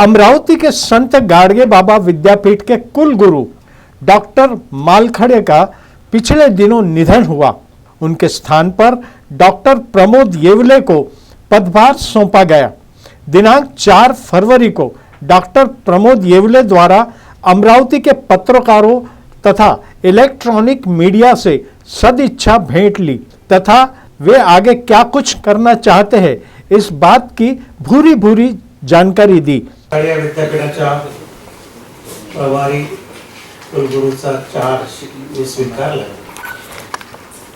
अमरावती के संत गाड़गे बाबा विद्यापीठ के कुल गुरु डॉक्टर मालखड़े का पिछले दिनों निधन हुआ। उनके स्थान पर डॉक्टर प्रमोद येवले को पदभार सौंपा गया। दिनांक 4 फरवरी को डॉक्टर प्रमोद येवले द्वारा अमरावती के पत्रकारों तथा इलेक्ट्रॉनिक मीडिया से सदिच्छा भेंट ली तथा वे आगे क्या कुछ करना चाहते हैं इस बात की भूरी भूरी जानकारी दी। या विद्यापीठाच्या प्रभारी कुलगुरूचा चार्ज मी स्वीकारला.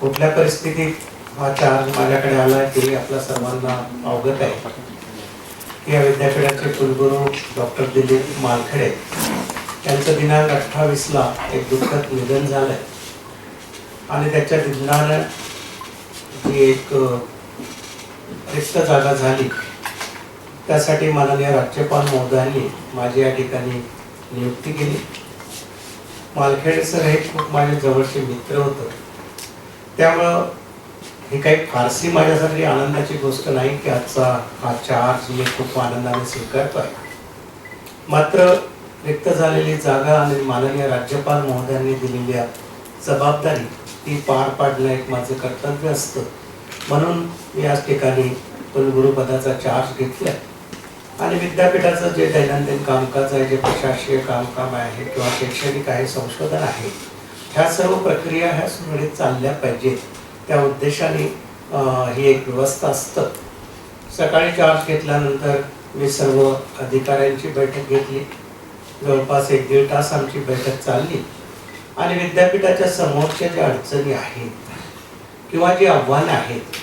कुठल्या परिस्थितीत हा चार्ज माझ्याकडे आला ते आपल्या सर्वांना अवगत आहे. या विद्यापीठाचे कुलगुरू डॉक्टर दिलीप मालखडे त्यांचं दिनांक अठ्ठावीसला एक दुःखद निधन झालंय. आणि त्याच्या निधनानं जी एक रिक्त जागा झाली त्यासाठी माननीय राज्यपाल महोदयांनी माझी या ठिकाणी नियुक्ती केली. मालखेडे सर हे खूप माझे जवळचे मित्र होतं. त्यामुळं हे काही फारशी माझ्यासाठी आनंदाची गोष्ट नाही की आजचा हा चार्ज मी खूप आनंदाने स्वीकारतोय. मात्र रिक्त झालेली जागा आणि माननीय राज्यपाल महोदयांनी दिलेल्या जबाबदारी ती पार पाडणं एक माझं कर्तव्य असतं. म्हणून मी आज ठिकाणी कुलगुरुपदाचा चार्ज घेतलाय. आणि विद्यापीठाचं जे दैनंदिन कामकाज आहे जे प्रशासकीय कामकाम आहे किंवा शैक्षणिक आहे संशोधन आहे ह्या सर्व प्रक्रिया ह्या सुरळीत चालल्या पाहिजेत. त्या उद्देशाने ही एक व्यवस्था असतं. सकाळी चार्ज घेतल्यानंतर मी सर्व अधिकाऱ्यांची बैठक घेतली. जवळपास एक दीड तास आमची बैठक चालली. आणि विद्यापीठाच्या समोरच्या ज्या अडचणी आहेत किंवा जी आव्हानं आहेत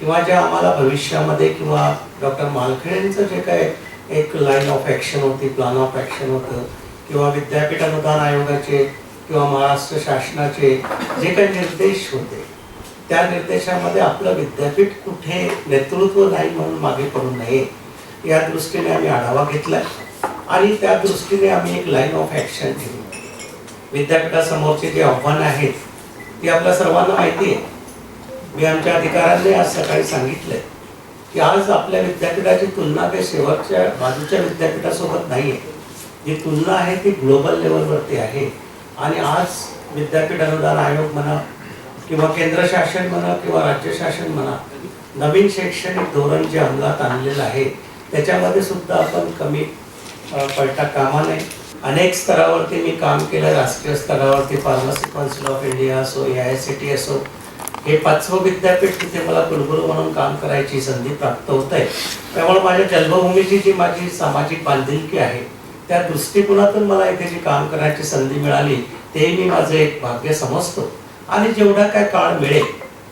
किंवा ज्या आम्हाला भविष्यामध्ये किंवा डॉक्टर मालखेडेंचं जे काय एक लाईन ऑफ ॲक्शन होती प्लॅन ऑफ ॲक्शन होतं किंवा विद्यापीठ अनुदान आयोगाचे किंवा महाराष्ट्र शासनाचे जे काही निर्देश होते त्या निर्देशामध्ये आपलं विद्यापीठ कुठे नेतृत्व नाही म्हणून मागे पडू नये या दृष्टीने आम्ही आढावा घेतला आणि त्या दृष्टीने आम्ही एक लाईन ऑफ ॲक्शन ठेवली. विद्यापीठासमोरचे जे आव्हानं आहेत ती आपल्या सर्वांना माहिती आहे. मी आमच्या अधिकाऱ्यांनी आज सकाळी सांगितलंय की आज आपल्या विद्यापीठाची तुलना काही शेवटच्या बाजूच्या विद्यापीठासोबत नाही आहे जी तुलना आहे ती ग्लोबल लेवलवरती आहे. आणि आज विद्यापीठ अनुदान आयोग म्हणा किंवा केंद्र शासन म्हणा किंवा राज्य शासन म्हणा नवीन शैक्षणिक धोरण जे अंमलात आणलेलं आहे त्याच्यामध्ये सुद्धा आपण कमी पडता कामा नये. अनेक स्तरावरती मी काम केलं राष्ट्रीय स्तरावरती फार्मसी काउन्सिल ऑफ इंडिया असो ए आय सी टी असो हे पाचवं विद्यापीठ तिथे मला कुलगुरू म्हणून काम करायची संधी प्राप्त होत आहे त्यामुळे माझ्या जन्मभूमीची जी माझी सामाजिक बांधिलकी आहे त्या दृष्टिकोनातून मला इथे जी काम करण्याची संधी मिळाली ते मी माझं एक भाग्य समजतो. आणि जेवढा काय काळ मिळेल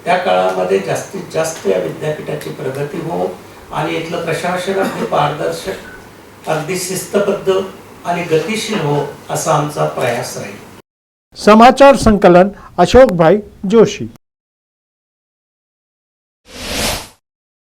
त्या काळामध्ये जास्तीत जास्त या विद्यापीठाची प्रगती हो आणि इथलं प्रशासन अगदी पारदर्शक अगदी शिस्तबद्ध आणि गतिशील हो असा आमचा प्रयास राहील. समाचार संकलन अशोक भाई जोशी.